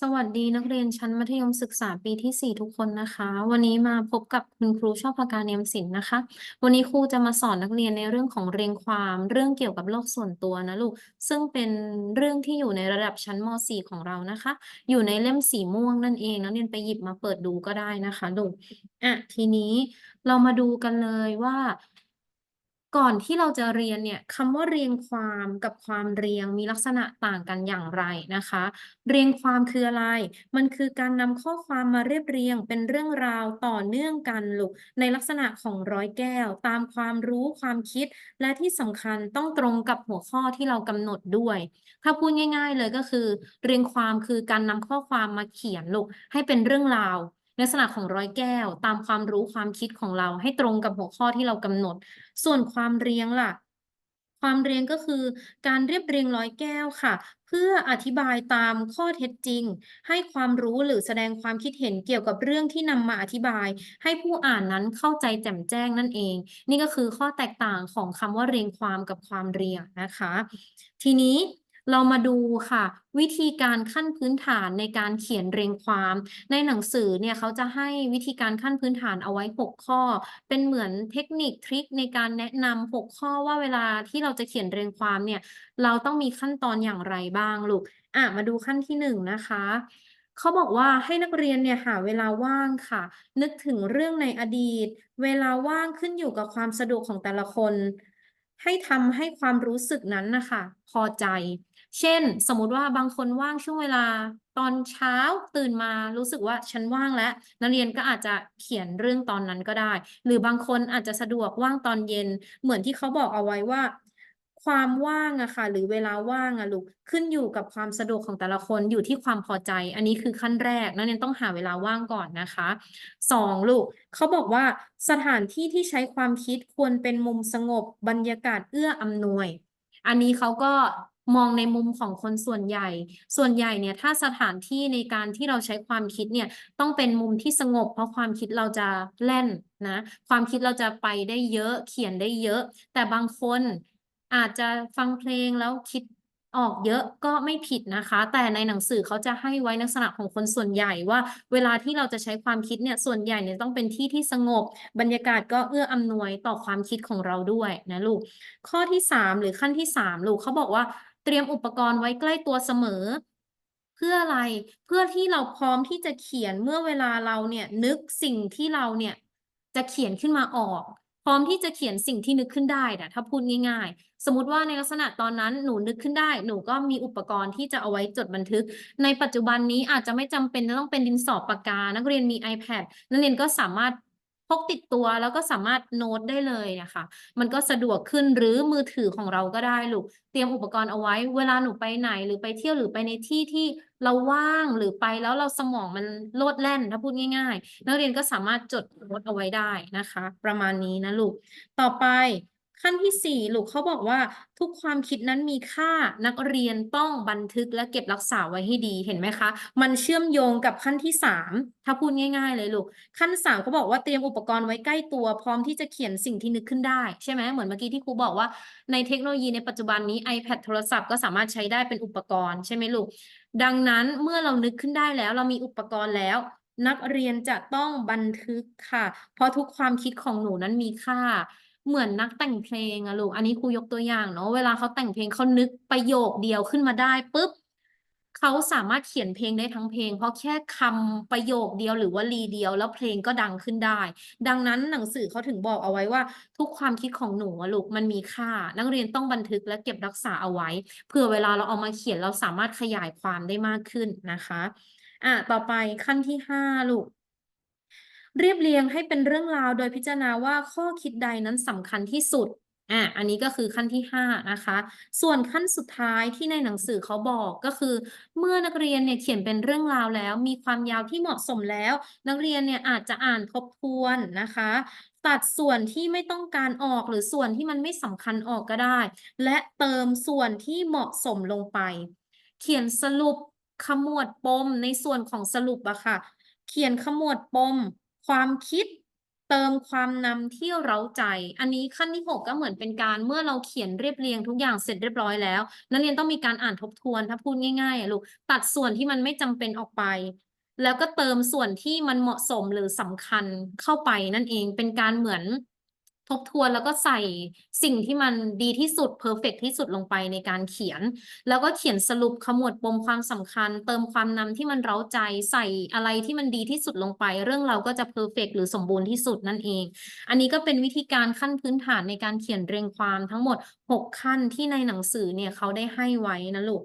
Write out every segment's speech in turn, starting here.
สวัสดีนักเรียนชั้นมัธยมศึกษาปีที่ 4 ทุกคนนะคะ วันนี้มาพบกับคุณครูชอบพกาเนียมศิลป์นะคะ วันนี้ครูจะมาสอนนักเรียนในเรื่องของเรียงความเรื่องเกี่ยวกับโลกส่วนตัวนะลูก ซึ่งเป็นเรื่องที่อยู่ในระดับชั้นม .4 ของเรานะคะ อยู่ในเล่มสีม่วงนั่นเองนักเรียนไปหยิบมาเปิดดูก็ได้นะคะลูกอะทีนี้เรามาดูกันเลยว่า ก่อนที่เราจะเรียนเนี่ยคำว่าเรียงความกับความเรียงมีลักษณะต่างกันอย่างไรนะคะ เรียงความคืออะไร มันคือการนำข้อความมาเรียบเรียงเป็นเรื่องราวต่อเนื่องกันลูกในลักษณะของร้อยแก้ว ตามความรู้ความคิด และที่สำคัญต้องตรงกับหัวข้อที่เรากำหนดด้วย ถ้าพูดง่าย ๆ เลยก็คือ เรียงความคือการนำข้อความมาเขียนลูกให้เป็นเรื่องราว ลักษณะของร้อยแก้ว ตามความรู้ความคิดของเราให้ตรงกับหัวข้อที่เรากำหนด ส่วนความเรียงล่ะ ความเรียงก็คือการเรียบเรียงร้อยแก้วค่ะ เพื่ออธิบายตามข้อเท็จจริง ให้ความรู้หรือแสดงความคิดเห็นเกี่ยวกับเรื่องที่นำมาอธิบาย ให้ผู้อ่านนั้นเข้าใจแจ่มแจ้งนั่นเอง นี่ก็คือข้อแตกต่างของคำว่าเรียงความกับความเรียงนะคะ ทีนี้ เรามาดูค่ะ วิธีการขั้นพื้นฐานในการเขียนเรียงความ ในหนังสือเนี่ยเขาจะให้วิธีการขั้นพื้นฐานเอาไว้ 6 ข้อ เป็นเหมือนเทคนิคทริคในการแนะนำ6ข้อว่าเวลาที่เราจะเขียนเรียงความเนี่ย เราต้องมีขั้นตอนอย่างไรบ้างลูกอะมาดูขั้นที่1นะคะเขาบอกว่าให้นักเรียนเนี่ยหาเวลาว่างค่ะ นึกถึงเรื่องในอดีต เวลาว่างขึ้นอยู่กับความสะดวกของแต่ละคน ให้ทำให้ความรู้สึกนั้นนะคะพอใจ เช่น สมมุติว่าบางคนว่างช่วงเวลาตอนเช้าตื่นมารู้สึกว่าฉันว่างแล้วนักเรียนก็อาจจะเขียนเรื่องตอนนั้นก็ได้ หรือบางคนอาจจะสะดวกว่างตอนเย็น เหมือนที่เขาบอกเอาไว้ว่า ความว่างอะค่ะ หรือเวลาว่างอะลูกขึ้นอยู่กับความสะดวกของแต่ละคนอยู่ที่ความพอใจ อันนี้คือขั้นแรกนักเรียนต้องหาเวลาว่างก่อนนะคะสองลูกเขาบอกว่าสถานที่ที่ใช้ความคิดควรเป็นมุมสงบบรรยากาศเอื้ออำนวย อันนี้เขาก็ มองในมุมของคนส่วนใหญ่ ส่วนใหญ่เนี่ยถ้าสถานที่ในการที่เราใช้ความคิดเนี่ยต้องเป็นมุมที่สงบ เพราะความคิดเราจะแล่นนะความคิดเราจะไปได้เยอะเขียนได้เยอะ แต่บางคนอาจจะฟังเพลงแล้วคิดออกเยอะก็ไม่ผิดนะคะ แต่ในหนังสือเขาจะให้ไว้ลักษณะของคนส่วนใหญ่ว่า เวลาที่เราจะใช้ความคิดเนี่ยส่วนใหญ่เนี่ยต้องเป็นที่ที่สงบ บรรยากาศก็เอื้ออำนวยต่อความคิดของเราด้วยนะลูกข้อที่สามหรือขั้นที่สามลูกเขาบอกว่า เตรียมอุปกรณ์ไว้ใกล้ตัวเสมอ เพื่ออะไรเพื่อที่เราพร้อมที่จะเขียนเมื่อเวลาเราเนี่ยนึกสิ่งที่เราเนี่ยจะเขียนขึ้นมาออก พร้อมที่จะเขียนสิ่งที่นึกขึ้นได้นะถ้าพูดง่าย ๆ สมมติว่าในลักษณะตอนนั้นหนูนึกขึ้นได้ หนูก็มีอุปกรณ์ที่จะเอาไว้จดบันทึก ในปัจจุบันนี้อาจจะไม่จำเป็นจะต้องเป็นดินสอปากกา นักเรียนมี iPad นักเรียนก็สามารถ กติดตัวแล้วก็สามารถโน้ตได้เลยนะคะ มันก็สะดวกขึ้นหรือมือถือของเราก็ได้ลูก เตรียมอุปกรณ์เอาไว้ เวลาหนูไปไหนหรือไปเที่ยวหรือไปในที่ที่เราว่างหรือไปแล้วเราสมองมันโลดแล่นถ้าพูดง่าย ๆ นักเรียนก็สามารถจดโน้ตเอาไว้ได้นะคะ ประมาณนี้นะลูก ต่อไป ขั้นที่สี่ลูกเขาบอกว่าทุกความคิดนั้นมีค่านักเรียนต้องบันทึกและเก็บรักษาไว้ให้ดีเห็นไหมคะ มันเชื่อมโยงกับขั้นที่สามถ้าพูดง่าย ๆ เลยลูก ขั้นสามเขาบอกว่าเตรียมอุปกรณ์ไว้ใกล้ตัว พร้อมที่จะเขียนสิ่งที่นึกขึ้นได้ใช่ไหมเหมือนเมื่อกี้ที่ครูบอกว่าในเทคโนโลยีในปัจจุบันนี้ iPad โทรศัพท์ก็สามารถใช้ได้เป็นอุปกรณ์ใช่ไหมลูก ดังนั้นเมื่อเรานึกขึ้นได้แล้ว เรามีอุปกรณ์แล้วนักเรียนจะต้องบันทึกค่ะ เพราะทุกความคิดของหนูนั้นมีค่า เหมือนนักแต่งเพลงอะลูก อันนี้ครูยกตัวอย่างเนาะเวลาเขาแต่งเพลงเขานึกประโยคเดียวขึ้นมาได้ปุ๊บเขาสามารถเขียนเพลงได้ทั้งเพลง เพราะแค่คำประโยคเดียวหรือว่าลีเดียวแล้วเพลงก็ดังขึ้นได้ ดังนั้นหนังสือเขาถึงบอกเอาไว้ว่า ทุกความคิดของหนูอะลูกมันมีค่า นักเรียนต้องบันทึกและเก็บรักษาเอาไว้เพื่อเวลาเราเอามาเขียนเราสามารถขยายความได้มากขึ้นนะคะ อะต่อไปขั้นที่ห้าลูก เรียบเรียงให้เป็นเรื่องราวโดยพิจารณาว่าข้อคิดใดนั้นสำคัญที่สุดอะอันนี้ก็คือขั้นที่ห้านะคะ ส่วนขั้นสุดท้ายที่ในหนังสือเขาบอกก็คือ เมื่อนักเรียนเนี่ยเขียนเป็นเรื่องราวแล้ว มีความยาวที่เหมาะสมแล้ว นักเรียนเนี่ยอาจจะอ่านทบทวนนะคะ ตัดส่วนที่ไม่ต้องการออกหรือส่วนที่มันไม่สำคัญออกก็ได้ และเติมส่วนที่เหมาะสมลงไป เขียนสรุปขมวดปมในส่วนของสรุปอะค่ะ เขียนขมวดปม ความคิดเติมความนำที่เร้าใจ อันนี้ขั้นที่ 6 ก็เหมือนเป็นการเมื่อเราเขียนเรียบเรียงทุกอย่างเสร็จเรียบร้อยแล้ว นักเรียนต้องมีการอ่านทบทวนถ้าพูดง่ายๆลูกตัดส่วนที่มันไม่จำเป็นออกไป แล้วก็เติมส่วนที่มันเหมาะสมหรือสำคัญเข้าไปนั่นเองเป็นการเหมือน ทบทวนแล้วก็ใส่สิ่งที่มันดีที่สุดเพอร์เฟกที่สุดลงไปในการเขียน แล้วก็เขียนสรุปขมวดปมความสำคัญ เติมความนำที่มันเร้าใจ ใส่อะไรที่มันดีที่สุดลงไป เรื่องเราก็จะเพอร์เฟกหรือสมบูรณ์ที่สุดนั่นเอง อันนี้ก็เป็นวิธีการขั้นพื้นฐานในการเขียนเรียงความทั้งหมด 6 ขั้นที่ในหนังสือเนี่ยเขาได้ให้ไว้นะลูก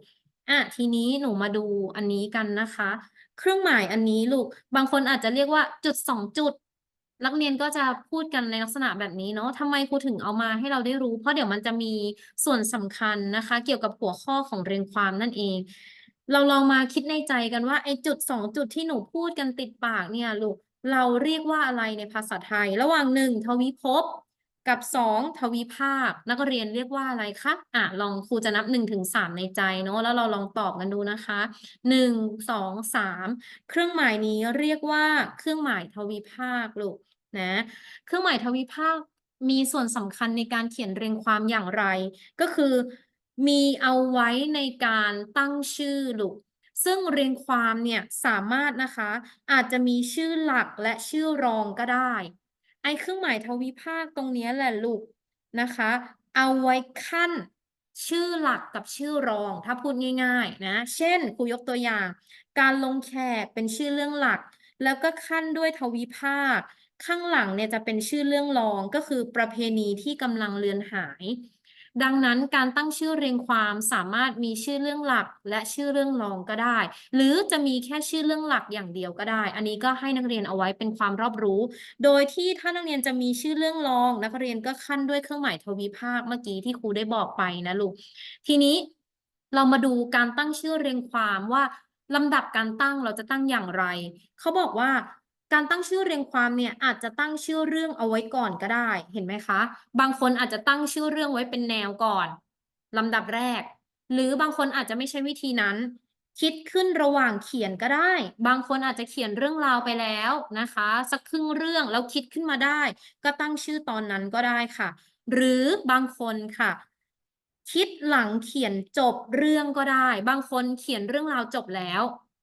อะทีนี้หนูมาดูอันนี้กันนะคะ เครื่องหมายอันนี้ลูก บางคนอาจจะเรียกว่าจุดสองจุด นักเรียนก็จะพูดกันในลักษณะแบบนี้เนาะทำไมครูถึงเอามาให้เราได้รู้ เพราะเดี๋ยวมันจะมีส่วนสำคัญนะคะ เกี่ยวกับหัวข้อของเรียงความนั่นเอง เราลองมาคิดในใจกันว่าไอ้จุดสองจุดที่หนูพูดกันติดปากเนี่ยลูกเราเรียกว่าอะไรในภาษาไทย ระหว่างหนึ่งทวิภพ กับสองทวิภาค นักเรียนเรียกว่าอะไรคะอะลองครูจะนับหนึ่งถึงสามในใจเนาะแล้วเราลองตอบกันดูนะคะหนึ่งสองสามเครื่องหมายนี้เรียกว่าเครื่องหมายทวิภาคลูกนะเครื่องหมายทวิภาคมีส่วนสำคัญในการเขียนเรียงความอย่างไร ก็คือมีเอาไว้ในการตั้งชื่อลูกซึ่งเรียงความเนี่ยสามารถนะคะ อาจจะมีชื่อหลักและชื่อรองก็ได้ เครื่องหมายทวิภาคตรงนี้แหละลูกนะคะ เอาไว้ขั้นชื่อหลักกับชื่อรอง ถ้าพูดง่าย ๆ นะ เช่นครูยกตัวอย่าง การลงแขกเป็นชื่อเรื่องหลัก แล้วก็ขั้นด้วยทวิภาค ข้างหลังเนี่ยจะเป็นชื่อเรื่องรองก็คือประเพณีที่กำลังเลือนหาย ดังนั้นการตั้งชื่อเรียงความสามารถมีชื่อเรื่องหลัก และชื่อเรื่องรองก็ได้ หรือจะมีแค่ชื่อเรื่องหลักอย่างเดียวก็ได้ อันนี้ก็ให้นักเรียนเอาไว้เป็นความรอบรู้ โดยที่ถ้านักเรียนจะมีชื่อเรื่องรอง นักเรียนก็ขั้นด้วยเครื่องหมายทวิภาคเมื่อกี้ที่ครูได้บอกไปนะลูก ทีนี้เรามาดูการตั้งชื่อเรียงความว่าลำดับการตั้งเราจะตั้งอย่างไร เขาบอกว่า การตั้งชื่อเรียงความเนี่ยอาจจะตั้งชื่อเรื่องเอาไว้ก่อนก็ได้ เห็นไหมคะ บางคนอาจจะตั้งชื่อเรื่องไว้เป็นแนวก่อนลำดับแรก หรือบางคนอาจจะไม่ใช่วิธีนั้น คิดขึ้นระหว่างเขียนก็ได้ บางคนอาจจะเขียนเรื่องราวไปแล้วนะคะ สักครึ่งเรื่องแล้วคิดขึ้นมาได้ ก็ตั้งชื่อตอนนั้นก็ได้ค่ะ หรือบางคนค่ะ คิดหลังเขียนจบเรื่องก็ได้ บางคนเขียนเรื่องราวจบแล้ว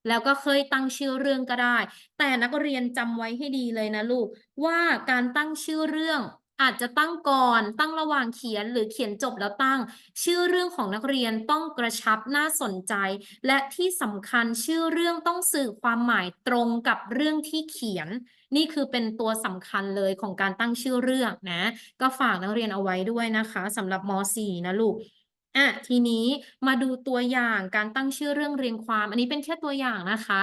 แล้วก็เคยตั้งชื่อเรื่องก็ได้ แต่นักเรียนจำไว้ให้ดีเลยนะลูก ว่าการตั้งชื่อเรื่องอาจจะตั้งก่อนตั้งระหว่างเขียนหรือเขียนจบแล้วตั้ง ชื่อเรื่องของนักเรียนต้องกระชับน่าสนใจ และที่สำคัญชื่อเรื่องต้องสื่อความหมายตรงกับเรื่องที่เขียน นี่คือเป็นตัวสำคัญเลยของการตั้งชื่อเรื่องนะ ก็ฝากนักเรียนเอาไว้ด้วยนะคะสำหรับม .4 นะลูก อะทีนี้มาดูตัวอย่างการตั้งชื่อเรื่องเรียงความ อันนี้เป็นแค่ตัวอย่างนะคะ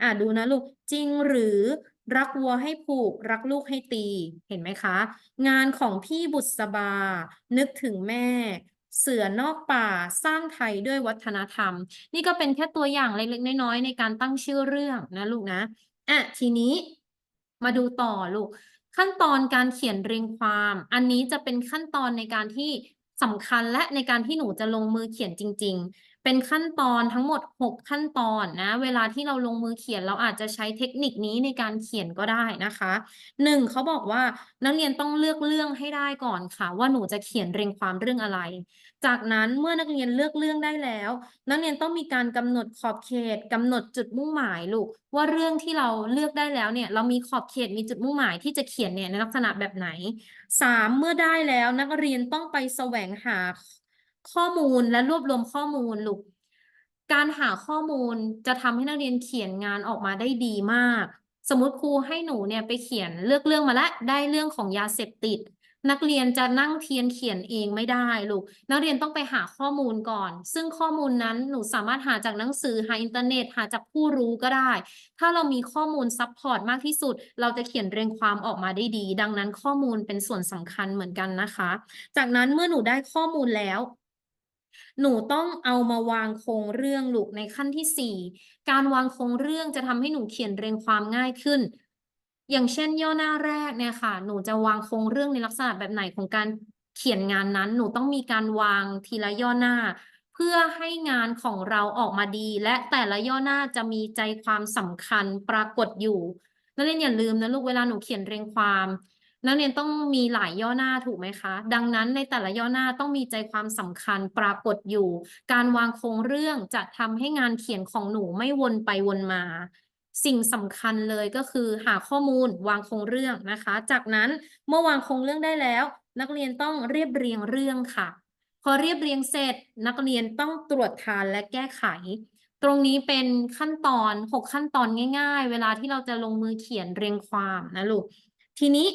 อะดูนะลูกจริงหรือรักวัวให้ผูก รักลูกให้ตีเห็นไหมคะ งานของพี่บุษบา นึกถึงแม่ เสือนอกป่าสร้างไทยด้วยวัฒนธรรม นี่ก็เป็นแค่ตัวอย่างเล็กๆน้อยๆในการตั้งชื่อเรื่องนะลูกนะอะทีนี้มาดูต่อลูกขั้นตอนการเขียนเรียงความ อันนี้จะเป็นขั้นตอนในการที่ สำคัญและในการที่หนูจะลงมือเขียนจริง ๆ เป็นขั้นตอนทั้งหมด 6 ขั้นตอนนะ เวลาที่เราลงมือเขียนเราอาจจะใช้เทคนิคนี้ในการเขียนก็ได้นะคะหนึ่งเขาบอกว่านักเรียนต้องเลือกเรื่องให้ได้ก่อนค่ะ ว่าหนูจะเขียนเรียงความเรื่องอะไร จากนั้นเมื่อนักเรียนเลือกเรื่องได้แล้ว นักเรียนต้องมีการกำหนดขอบเขตกำหนดจุดมุ่งหมายลูกว่าเรื่องที่เราเลือกได้แล้วเนี่ย เรามีขอบเขตมีจุดมุ่งหมายที่จะเขียนเนี่ยในลักษณะแบบไหนสามเมื่อได้แล้วนักเรียนต้องไปแสวงหา ข้อมูลและรวบรวมข้อมูลลูกการหาข้อมูลจะทำให้นักเรียนเขียนงานออกมาได้ดีมาก สมมติครูให้หนูเนี่ยไปเขียนเลือกเรื่องมาแล้วได้เรื่องของยาเสพติด นักเรียนจะนั่งเทียนเขียนเองไม่ได้ลูก นักเรียนต้องไปหาข้อมูลก่อน ซึ่งข้อมูลนั้นหนูสามารถหาจากหนังสือหาอินเทอร์เน็ตหาจากผู้รู้ก็ได้ ถ้าเรามีข้อมูลซัพพอร์ตมากที่สุด เราจะเขียนเรียงความออกมาได้ดี ดังนั้นข้อมูลเป็นส่วนสำคัญเหมือนกันนะคะ จากนั้นเมื่อหนูได้ข้อมูลแล้ว หนูต้องเอามาวางโครงเรื่องลูกในขั้นที่สี่การวางโครงเรื่องจะทำให้หนูเขียนเรียงความง่ายขึ้น อย่างเช่นย่อหน้าแรกเนี่ยค่ะ หนูจะวางโครงเรื่องในลักษณะแบบไหนของการเขียนงานนั้น หนูต้องมีการวางทีละย่อหน้า เพื่อให้งานของเราออกมาดี และแต่ละย่อหน้าจะมีใจความสำคัญปรากฏอยู่นักเรียนอย่าลืมนะลูกเวลาหนูเขียนเรียงความ นักเรียนต้องมีหลายย่อหน้าถูกไหมคะ ดังนั้นในแต่ละย่อหน้าต้องมีใจความสำคัญปรากฏอยู่ การวางโครงเรื่องจะทำให้งานเขียนของหนูไม่วนไปวนมา สิ่งสำคัญเลยก็คือหาข้อมูลวางโครงเรื่องนะคะ จากนั้นเมื่อวางโครงเรื่องได้แล้ว นักเรียนต้องเรียบเรียงเรื่องค่ะ พอเรียบเรียงเสร็จ นักเรียนต้องตรวจทานและแก้ไขตรงนี้เป็นขั้นตอนหกขั้นตอนง่าย ๆ เวลาที่เราจะลงมือเขียนเรียงความนะลูก ทีนี้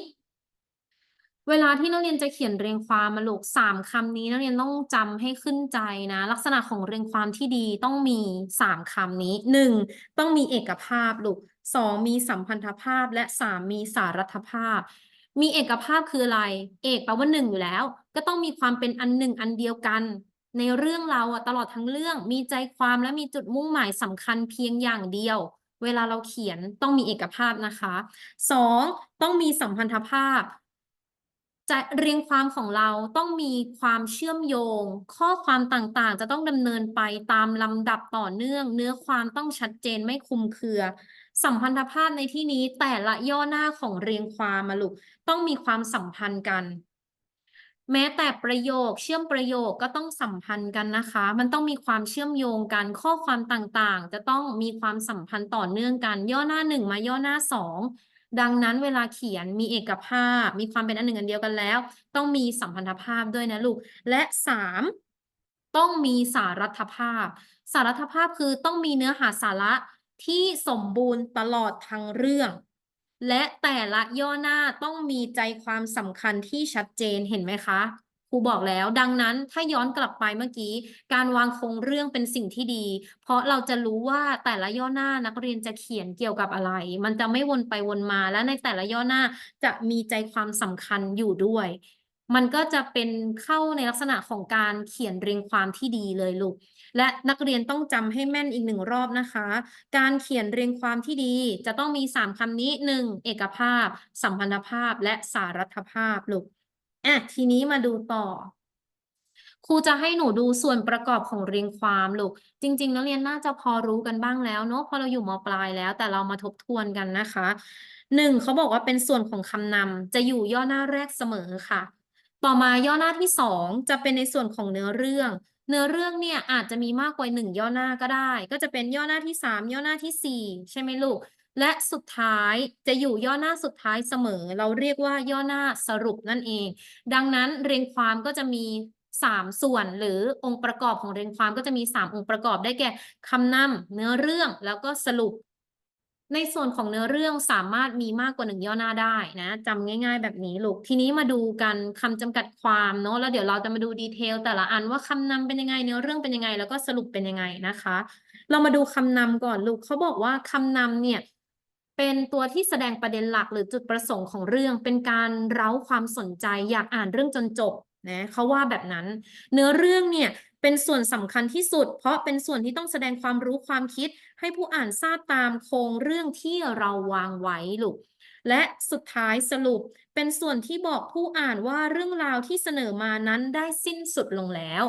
เวลาที่นักเรียนจะเขียนเรียงความมาลูกสามคำนี้นักเรียนต้องจำให้ขึ้นใจนะ ลักษณะของเรียงความที่ดีต้องมีสามคำนี้หนึ่งต้องมีเอกภาพลูกสองมีสัมพันธภาพ และสามมีสารัฐภาพ มีเอกภาพคืออะไร เอกแปลว่าหนึ่งอยู่แล้ว ก็ต้องมีความเป็นอันหนึ่งอันเดียวกัน ในเรื่องเราอะตลอดทั้งเรื่องมีใจความและมีจุดมุ่งหมายสำคัญเพียงอย่างเดียวเวลาเราเขียนต้องมีเอกภาพนะคะสองต้องมีสัมพันธภาพ จะเรียงความของเราต้องมีความเชื่อมโยง ข้อความต่างๆ จะต้องดำเนินไปตามลำดับต่อเนื่อง เนื้อความต้องชัดเจนไม่คลุมเครือ สัมพันธภาพในที่นี้แต่ละย่อหน้าของเรียงความมาลูกต้องมีความสัมพันธ์กัน แม้แต่ประโยคเชื่อมประโยคก็ต้องสัมพันธ์กันนะคะ มันต้องมีความเชื่อมโยงกัน ข้อความต่างๆ จะต้องมีความสัมพันธ์ต่อเนื่องกัน ย่อหน้าหนึ่งมาย่อหน้าสอง ดังนั้นเวลาเขียนมีเอกภาพ มีความเป็นอันหนึ่งอันเดียวกันแล้ว ต้องมีสัมพันธภาพด้วยนะลูก และสามต้องมีสารัฐภาพ สารัฐภาพคือต้องมีเนื้อหาสาระที่สมบูรณ์ตลอดทั้งเรื่อง และแต่ละย่อหน้าต้องมีใจความสำคัญที่ชัดเจนเห็นไหมคะ ครูบอกแล้ว ดังนั้นถ้าย้อนกลับไปเมื่อกี้ การวางโครงเรื่องเป็นสิ่งที่ดี เพราะเราจะรู้ว่าแต่ละย่อหน้านักเรียนจะเขียนเกี่ยวกับอะไร มันจะไม่วนไปวนมาและในแต่ละย่อหน้าจะมีใจความสำคัญอยู่ด้วย มันก็จะเป็นเข้าในลักษณะของการเขียนเรียงความที่ดีเลยลูกและนักเรียนต้องจำให้แม่นอีกหนึ่งรอบนะคะ การเขียนเรียงความที่ดี จะต้องมีสามคำนี้หนึ่งเอกภาพ สัมพันธภาพและสารัฐภาพลูก อะทีนี้มาดูต่อ ครูจะให้หนูดูส่วนประกอบของเรียงความลูก จริงๆนักเรียนน่าจะพอรู้กันบ้างแล้วเนาะเพราะเราอยู่มปลายแล้ว แต่เรามาทบทวนกันนะคะหนึ่งเขาบอกว่าเป็นส่วนของคำนำจะอยู่ย่อหน้าแรกเสมอค่ะ ต่อมาย่อหน้าที่สองจะเป็นในส่วนของเนื้อเรื่อง เนื้อเรื่องเนี่ยอาจจะมีมากกว่าหนึ่งย่อหน้าก็ได้ ก็จะเป็นย่อหน้าที่สามย่อหน้าที่สี่ใช่ไหมลูก และสุดท้ายจะอยู่ย่อหน้าสุดท้ายเสมอ เราเรียกว่าย่อหน้าสรุปนั่นเอง ดังนั้นเรียงความก็จะมีสามส่วนหรือองค์ประกอบของเรียงความก็จะมีสามองค์ประกอบได้แก่คำนำเนื้อเรื่องแล้วก็สรุป ในส่วนของเนื้อเรื่องสามารถมีมากกว่าหนึ่งย่อหน้าได้นะจำง่าย ๆ แบบนี้ลูกทีนี้มาดูกันคำจำกัดความเนาะแล้วเดี๋ยวเราจะมาดูดีเทลแต่ละอันว่าคำนำเป็นยังไงเนื้อเรื่องเป็นยังไง แล้วก็สรุปเป็นยังไงนะคะ เรามาดูคำนำก่อนลูกเขาบอกว่าคำนำเนี่ย เป็นตัวที่แสดงประเด็นหลักหรือจุดประสงค์ของเรื่อง เป็นการเร้าความสนใจอยากอ่านเรื่องจนจบนะเขาว่าแบบนั้น เนื้อเรื่องเนี่ยเป็นส่วนสำคัญที่สุด เพราะเป็นส่วนที่ต้องแสดงความรู้ความคิด ให้ผู้อ่านทราบตามโครงเรื่องที่เราวางไว้ลูกและสุดท้ายสรุปเป็นส่วนที่บอกผู้อ่านว่าเรื่องราวที่เสนอมานั้นได้สิ้นสุดลงแล้ว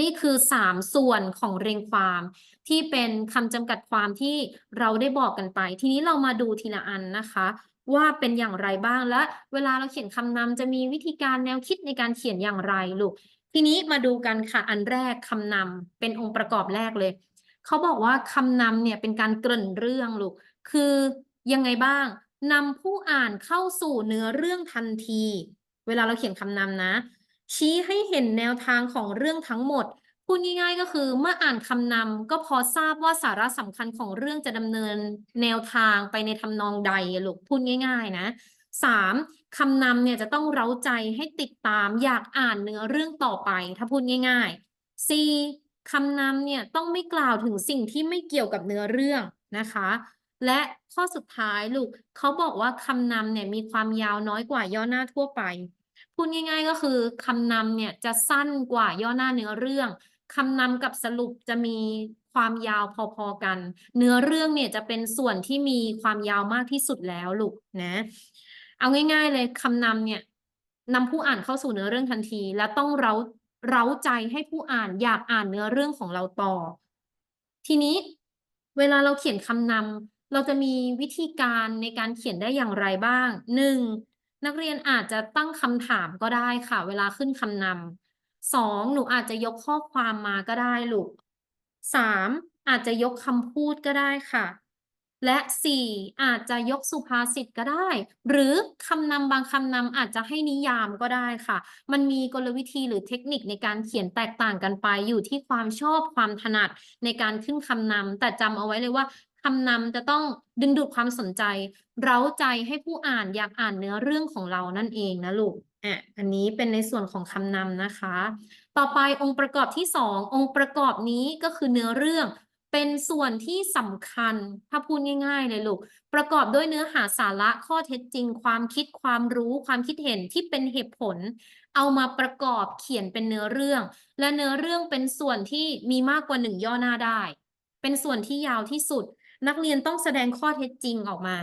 นี่คือสามส่วนของเรียงความ ที่เป็นคำจำกัดความที่เราได้บอกกันไป ทีนี้เรามาดูทีละอันนะคะ ว่าเป็นอย่างไรบ้างและเวลาเราเขียนคำนำจะมีวิธีการแนวคิดในการเขียนอย่างไรลูก ทีนี้มาดูกันค่ะอันแรกคำนำเป็นองค์ประกอบแรกเลยเขาบอกว่าคำนำเนี่ยเป็นการเกริ่นเรื่องลูก คือยังไงบ้างนำผู้อ่านเข้าสู่เนื้อเรื่องทันที เวลาเราเขียนคำนำนะ ชี้ให้เห็นแนวทางของเรื่องทั้งหมด พูดง่าย ๆ ก็คือเมื่ออ่านคำนำก็พอทราบว่าสาระสำคัญของเรื่องจะดำเนินแนวทางไปในทำนองใดลูกพูดง่าย ๆ นะสามคำนำเนี่ยจะต้องเร้าใจให้ติดตามอยากอ่านเนื้อเรื่องต่อไป ถ้าพูดง่ายๆสี่คำนำเนี่ยต้องไม่กล่าวถึงสิ่งที่ไม่เกี่ยวกับเนื้อเรื่องนะคะ และข้อสุดท้ายลูกเขาบอกว่าคำนำเนี่ยมีความยาวน้อยกว่าย่อหน้าทั่วไป พูดง่าย ๆ ก็คือคำนำเนี่ยจะสั้นกว่าย่อหน้าเนื้อเรื่องคำนำกับสรุปจะมีความยาวพอๆกัน เนื้อเรื่องเนี่ยจะเป็นส่วนที่มีความยาวมากที่สุดแล้วลูกนะ เอาง่าย ๆ เลยคำนำเนี่ยนำผู้อ่านเข้าสู่เนื้อเรื่องทันที และต้องเราเร้าใจให้ผู้อ่านอยากอ่านเนื้อเรื่องของเราต่อ ทีนี้เวลาเราเขียนคำนำเราจะมีวิธีการในการเขียนได้อย่างไรบ้างหนึ่ง นักเรียนอาจจะตั้งคำถามก็ได้ค่ะ เวลาขึ้นคำนำสองหนูอาจจะยกข้อความมาก็ได้ลูกสามอาจจะยกคำพูดก็ได้ค่ะ และสี่อาจจะยกสุภาษิตก็ได้ หรือคำนำบางคำนำอาจจะให้นิยามก็ได้ค่ะ มันมีกลวิธีหรือเทคนิคในการเขียนแตกต่างกันไปอยู่ที่ความชอบความถนัดในการขึ้นคำนำแต่จำเอาไว้เลยว่า คำนำจะต้องดึงดูดความสนใจ เร้าใจให้ผู้อ่านอยากอ่านเนื้อเรื่องของเรานั่นเองนะลูกอะอันนี้เป็นในส่วนของคำนำนะคะ ต่อไปองค์ประกอบที่สององค์ประกอบนี้ก็คือเนื้อเรื่อง เป็นส่วนที่สำคัญถ้าพูดง่าย ๆ เลยลูก ประกอบด้วยเนื้อหาสาระข้อเท็จจริง ความคิดความรู้ ความคิดเห็นที่เป็นเหตุผล เอามาประกอบเขียนเป็นเนื้อเรื่อง และเนื้อเรื่องเป็นส่วนที่มีมากกว่าหนึ่งย่อหน้าได้ เป็นส่วนที่ยาวที่สุด นักเรียนต้องแสดงข้อเท็จจริงออกมา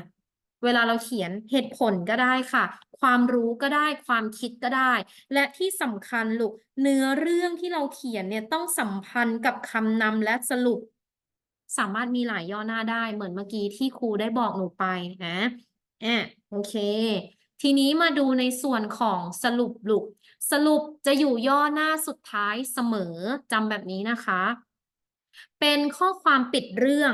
เวลาเราเขียนเหตุผลก็ได้ค่ะ ความรู้ก็ได้ ความคิดก็ได้ และที่สำคัญลูกเนื้อเรื่องที่เราเขียนเนี่ยต้องสัมพันธ์กับคำนำและสรุป สามารถมีหลายย่อหน้าได้เหมือนเมื่อกี้ที่ครูได้บอกหนูไปนะอะโอเค ทีนี้มาดูในส่วนของสรุปลูกสรุปจะอยู่ย่อหน้าสุดท้ายเสมอจำแบบนี้นะคะ เป็นข้อความปิดเรื่อง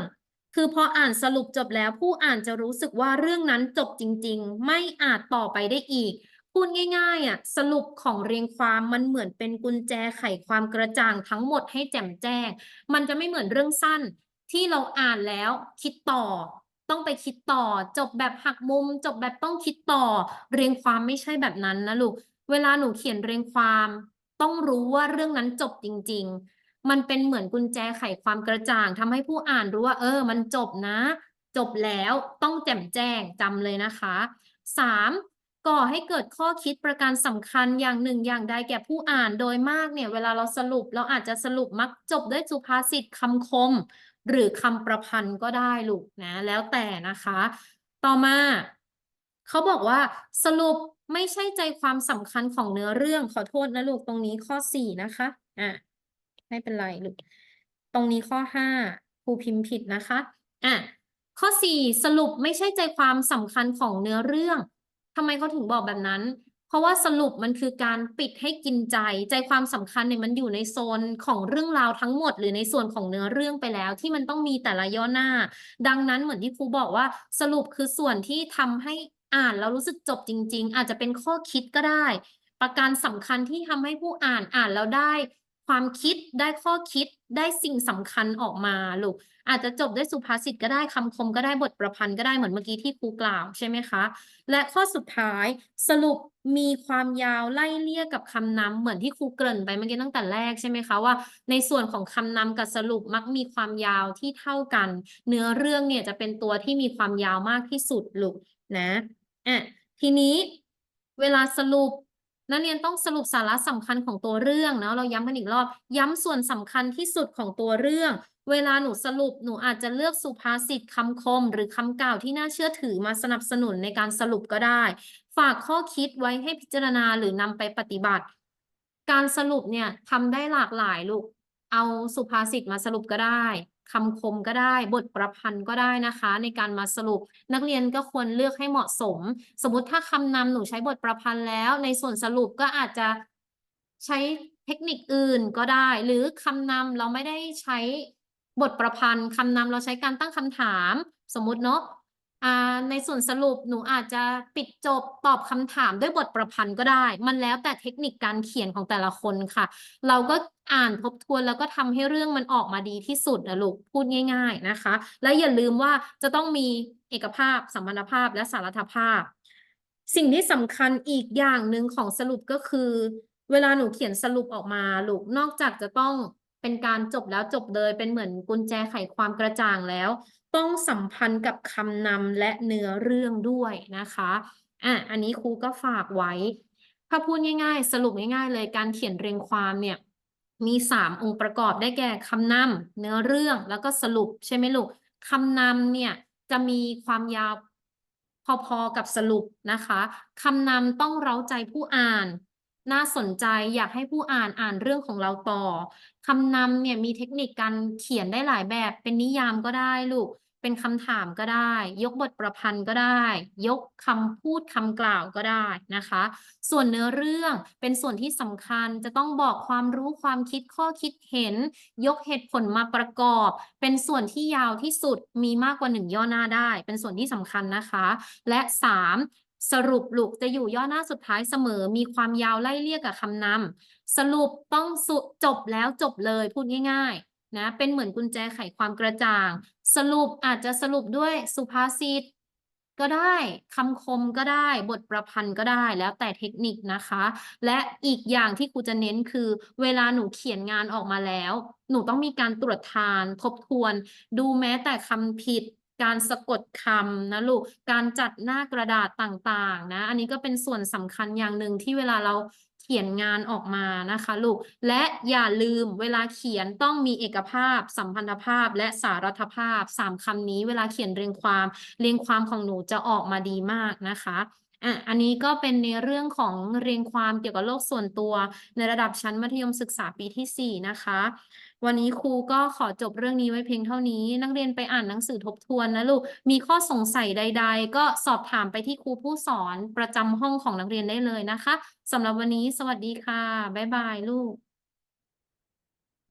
คือพออ่านสรุปจบแล้วผู้อ่านจะรู้สึกว่าเรื่องนั้นจบจริง ๆ ไม่อาจต่อไปได้อีก พูดง่าย ๆอะสรุปของเรียงความมันเหมือนเป็นกุญแจไขความกระจ่างทั้งหมดให้แจ่มแจ้ง มันจะไม่เหมือนเรื่องสั้น ที่เราอ่านแล้วคิดต่อ ต้องไปคิดต่อ จบแบบหักมุม จบแบบต้องคิดต่อ เรียงความไม่ใช่แบบนั้นนะลูกเวลาหนูเขียนเรียงความ ต้องรู้ว่าเรื่องนั้นจบจริง ๆ มันเป็นเหมือนกุญแจไขความกระจ่างทำให้ผู้อ่านรู้ว่า เออ มันจบนะ จบแล้วต้องแจ่มแจ้งจำเลยนะคะสามก่อให้เกิดข้อคิดประการสำคัญอย่างหนึ่งอย่างใดแก่ผู้อ่านโดยมากเนี่ยเวลาเราสรุปเราอาจจะสรุปมักจบด้วยสุภาษิตคำคม หรือคำประพันธ์ก็ได้ลูกนะ แล้วแต่นะคะ ต่อมา เขาบอกว่าสรุปไม่ใช่ใจความสำคัญของเนื้อเรื่องขอโทษนะลูกตรงนี้ข้อสี่นะคะอะ ไม่เป็นไรลูกตรงนี้ข้อห้าครูพิมพ์ผิดนะคะอะข้อสี่สรุปไม่ใช่ใจความสำคัญของเนื้อเรื่องทำไมเขาถึงบอกแบบนั้น เพราะว่าสรุปมันคือการปิดให้กินใจ ใจความสำคัญเนี่ยมันอยู่ในโซนของเรื่องราวทั้งหมด หรือในส่วนของเนื้อเรื่องไปแล้ว ที่มันต้องมีแต่ละย่อหน้า ดังนั้นเหมือนที่ครูบอกว่า สรุปคือส่วนที่ทำให้อ่านแล้วรู้สึกจบจริง ๆ อาจจะเป็นข้อคิดก็ได้ ประการสำคัญที่ทำให้ผู้อ่านอ่านแล้วได้ ความคิดได้ข้อคิดได้สิ่งสำคัญออกมาลูกอาจจะจบด้วยสุภาษิตก็ได้คำคมก็ได้บทประพันธ์ก็ได้เหมือนเมื่อกี้ที่ครูกล่าวใช่ไหมคะ และข้อสุดท้ายสรุปมีความยาวไล่เลี่ยกับคำนำเหมือนที่ครูเกริ่นไปเมื่อกี้ตั้งแต่แรกใช่ไหมคะว่า ในส่วนของคำนำกับสรุปมักมีความยาวที่เท่ากัน เนื้อเรื่องเนี่ยจะเป็นตัวที่มีความยาวมากที่สุดลูกนะอะทีนี้เวลาสรุป นักเรียนต้องสรุปสาระสำคัญของตัวเรื่องเนาะเราย้ำกันอีกรอบ ย้ำส่วนสำคัญที่สุดของตัวเรื่อง เวลาหนูสรุปหนูอาจจะเลือกสุภาษิตคำคม หรือคำกล่าวที่น่าเชื่อถือมาสนับสนุนในการสรุปก็ได้ ฝากข้อคิดไว้ให้พิจารณาหรือนำไปปฏิบัติ การสรุปเนี่ยทำได้หลากหลายลูกเอาสุภาษิตมาสรุปก็ได้ คำคมก็ได้ บทประพันธ์ก็ได้นะคะ ในการมาสรุป นักเรียนก็ควรเลือกให้เหมาะสม สมมติถ้าคำนำหนูใช้บทประพันธ์แล้ว ในส่วนสรุปก็อาจจะใช้เทคนิคอื่นก็ได้ หรือคำนำเราไม่ได้ใช้บทประพันธ์คำนำเราใช้การตั้งคำถาม สมมติเนาะในส่วนสรุปหนูอาจจะปิดจบตอบคำถามด้วยบทประพันธ์ก็ได้ มันแล้วแต่เทคนิคการเขียนของแต่ละคนค่ะ เราก็ อ่านทบทวนแล้วก็ทำให้เรื่องมันออกมาดีที่สุดนะลูกพูดง่าย ๆนะคะ และอย่าลืมว่าจะต้องมีเอกภาพสัมพันธภาพและสารัฐภาพ สิ่งที่สำคัญอีกอย่างหนึ่งของสรุปก็คือ เวลาหนูเขียนสรุปออกมาลูกนอกจากจะต้องเป็นการจบแล้วจบเลยเป็นเหมือนกุญแจไขความกระจ่างแล้ว ต้องสัมพันธ์กับคำนำและเนื้อเรื่องด้วยนะคะอะอันนี้ครูก็ฝากไว้ ถ้าพูดง่าย ๆ สรุปง่ายๆ เลยการเขียนเรียงความเนี่ย มีสามองค์ประกอบได้แก่คำนำเนื้อเรื่องแล้วก็สรุปใช่ไหมลูกคำนำเนี่ยจะมีความยาวพอๆกับสรุปนะคะคำนำต้องเร้าใจผู้อ่าน น่าสนใจอยากให้ผู้อ่านอ่านเรื่องของเราต่อคำนำเนี่ยมีเทคนิคการเขียนได้หลายแบบ เป็นนิยามก็ได้ลูก เป็นคำถามก็ได้ ยกบทประพันธ์ก็ได้ ยกคำพูดคำกล่าวก็ได้นะคะ ส่วนเนื้อเรื่องเป็นส่วนที่สำคัญจะต้องบอกความรู้ความคิดข้อคิดเห็น ยกเหตุผลมาประกอบ เป็นส่วนที่ยาวที่สุดมีมากกว่าหนึ่งย่อหน้าได้ เป็นส่วนที่สำคัญนะคะ และสามสรุปลูกจะอยู่ย่อหน้าสุดท้ายเสมอ มีความยาวไล่เรียกกับคำนำสรุปต้องสุจบแล้วจบเลยพูดง่าย ๆ นะเป็นเหมือนกุญแจไขความกระจ่าง สรุปอาจจะสรุปด้วยสุภาษิตก็ได้คำคมก็ได้ บทประพันธ์ก็ได้แล้วแต่เทคนิคนะคะ และอีกอย่างที่ครูจะเน้นคือ เวลาหนูเขียนงานออกมาแล้ว หนูต้องมีการตรวจทานทบทวน ดูแม้แต่คำผิด การสะกดคำนะลูกการจัดหน้ากระดาษต่างๆ นะ อันนี้ก็เป็นส่วนสำคัญอย่างหนึ่งที่เวลาเรา ขียนงานออกมานะคะลูก และอย่าลืมเวลาเขียนต้องมีเอกภาพ สัมพันธภาพ และสารัฐภาพสามคำนี้เวลาเขียนเรียงความ เรียงความของหนูจะออกมาดีมากนะคะ อะอันนี้ก็เป็นในเรื่องของเรียงความเกี่ยวกับโลกส่วนตัว ในระดับชั้นมัธยมศึกษาปีที่ 4 นะคะ วันนี้ครูก็ขอจบเรื่องนี้ไว้เพียงเท่านี้ นักเรียนไปอ่านหนังสือทบทวนนะลูก มีข้อสงสัยใด ๆ ก็สอบถามไปที่ครูผู้สอนประจำห้องของนักเรียนได้เลยนะคะสำหรับวันนี้สวัสดีค่ะ บ๊ายบายลูก